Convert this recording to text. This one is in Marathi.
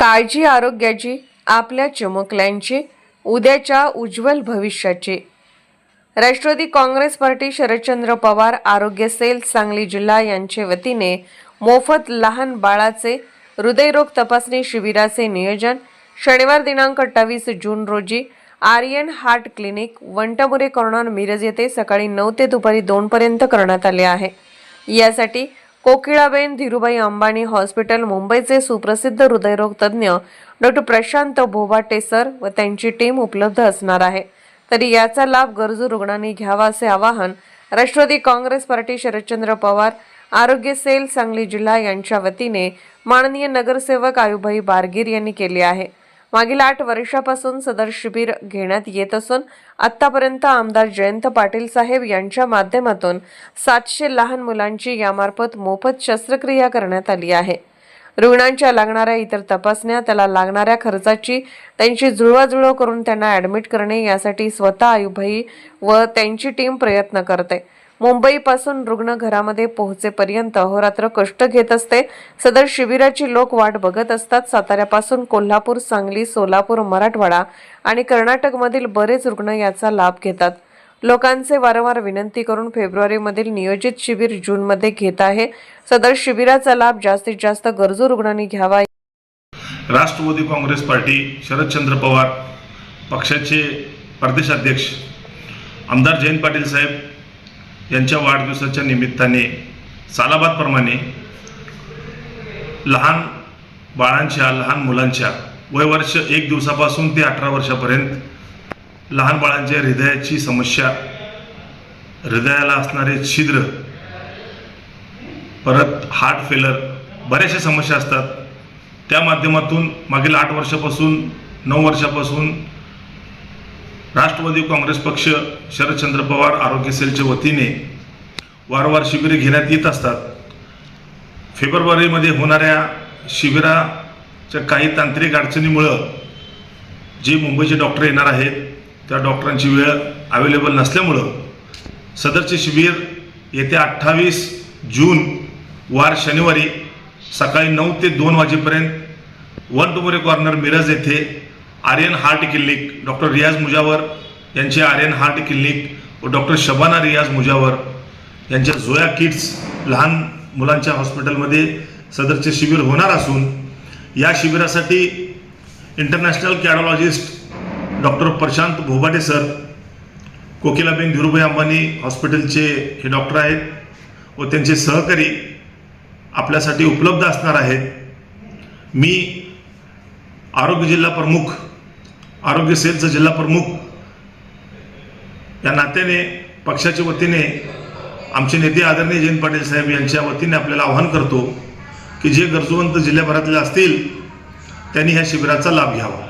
काळजी आरोग्याची आपल्या चमकल्यांची उद्याच्या उज्ज्वल भविष्याची. राष्ट्रवादी काँग्रेस पार्टी शरदचंद्र पवार आरोग्य सेल सांगली जिल्हा यांचे वतीने मोफत लहान बाळाचे हृदयरोग तपासणी शिबिराचे नियोजन शनिवार दिनांक अठ्ठावीस जून रोजी Aryan heart clinic Vantmure corner Miraj येथे सकाळी नऊ ते दुपारी दोनपर्यंत करण्यात आले आहे. यासाठी कोकिळाबेन धीरुभाई अंबानी हॉस्पिटल मुंबईचे सुप्रसिद्ध हृदयरोग तज्ज्ञ डॉक्टर प्रशांत भोबाटे सर व त्यांची टीम उपलब्ध असणार आहे. तरी याचा लाभ गरजू रुग्णांनी घ्यावा असे आवाहन राष्ट्रवादी काँग्रेस पार्टी शरदचंद्र पवार आरोग्य सेल सांगली जिल्हा यांच्या वतीने माननीय नगरसेवक आयुभाई बारगीर यांनी केले आहे. मागील आठ वर्षापासून सदर शिबिर घेण्यात येत असून आतापर्यंत आमदार जयंत पाटील साहेब यांच्या माध्यमातून सातशे लहान मुलांची यामार्फत मोफत शस्त्रक्रिया करण्यात आली आहे. रुग्णांच्या लागणाऱ्या इतर तपासण्या त्याला लागणाऱ्या खर्चाची त्यांची जुळवाजुळव करून त्यांना ॲडमिट करणे यासाठी स्वतः आयुभाई व त्यांची टीम प्रयत्न करते. मुंबईपासून रुग्ण घरामध्ये पोहोचेपर्यंत अहोरात्र कष्ट घेत असते. सदर शिबिराची लोक वाट बघत असतात. साताऱ्यापासून कोल्हापूर सांगली सोलापूर मराठवाडा आणि कर्नाटकमधील बरेच रुग्ण याचा लाभ घेतात. लोकांचे वारंवार विनंती करून फेब्रुवारीमधील नियोजित शिबिर जूनमध्ये घेत आहे. सदर शिबिराचा लाभ जास्तीत जास्त गरजू रुग्णांनी घ्यावा. राष्ट्रवादी काँग्रेस पार्टी शरदचंद्र पवार पक्षाचे प्रदेशाध्यक्ष आमदार जयंत पाटील साहेब यांच्या वाढदिवसाच्या निमित्ताने सालाबादप्रमाणे लहान बाळांच्या लहान मुलांच्या वयवर्ष एक दिवसापासून ते अठरा वर्षापर्यंत लहान बाळांच्या हृदयाची समस्या हृदयाला असणारे छिद्र परत हार्ट फेलर बऱ्याचशा समस्या असतात. त्या माध्यमातून मागील आठ वर्षापासून नऊ वर्षापासून राष्ट्रवादी काँग्रेस पक्ष शरदचंद्र पवार आरोग्य सेलच्या वतीने वारंवार शिबिरे घेण्यात येत असतात. फेब्रुवारीमध्ये होणाऱ्या शिबिराच्या काही तांत्रिक अडचणीमुळं जे मुंबईचे डॉक्टर येणार आहेत त्या डॉक्टरांची वेळ अवेलेबल नसल्यामुळं सदरचे शिबिर येत्या अठ्ठावीस जून वार शनिवारी सकाळी नऊ ते दोन वाजेपर्यंत वन टुमोरे कॉर्नर मिरज येथे Aryan heart clinic doctor Riyaz Mujawar यांचे आर्यन हार्ट क्लिनिक व डॉक्टर शबाना रियाज मुजावर यांच्या झोया किड्स लहान मुलांच्या हॉस्पिटलमध्ये सदरचे शिबिर होणार असून या शिबिरासाठी international cardiologist doctor Prashant Bhobate sir Kokilaben Dhirubhai Ambani हॉस्पिटलचे हे डॉक्टर आहेत व त्यांचे सहकारी आपल्यासाठी उपलब्ध असणार आहेत. मी आरोग्य जिल्हा प्रमुख आरोग्य सेलचं जिल्हा प्रमुख. या नात्याने पक्षाच्या वतीने आमचे नेते आदरणीय जयंत पाटील साहेब यांच्या वतीने आपल्याला आवाहन करतो की जे गरजूवंत जिल्ह्याभरातले असतील त्यांनी ह्या शिबिराचा लाभ घ्यावा.